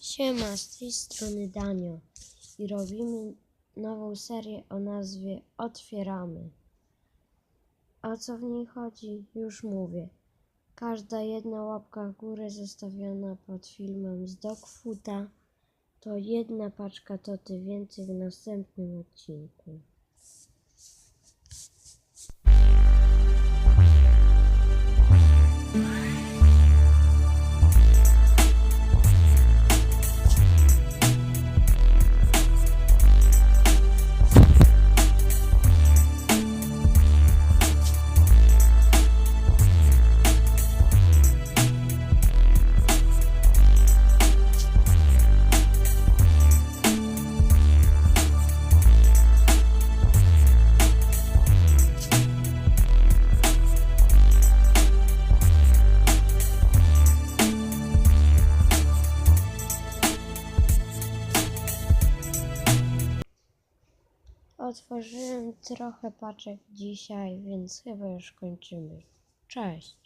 Siema, z tej strony Danio i robimy nową serię o nazwie Otwieramy. O co w niej chodzi? Już mówię. Każda jedna łapka w górę zostawiona pod filmem z Dogfoota to jedna paczka toty więcej w następnym odcinku. Otworzyłem trochę paczek dzisiaj, więc chyba już kończymy. Cześć!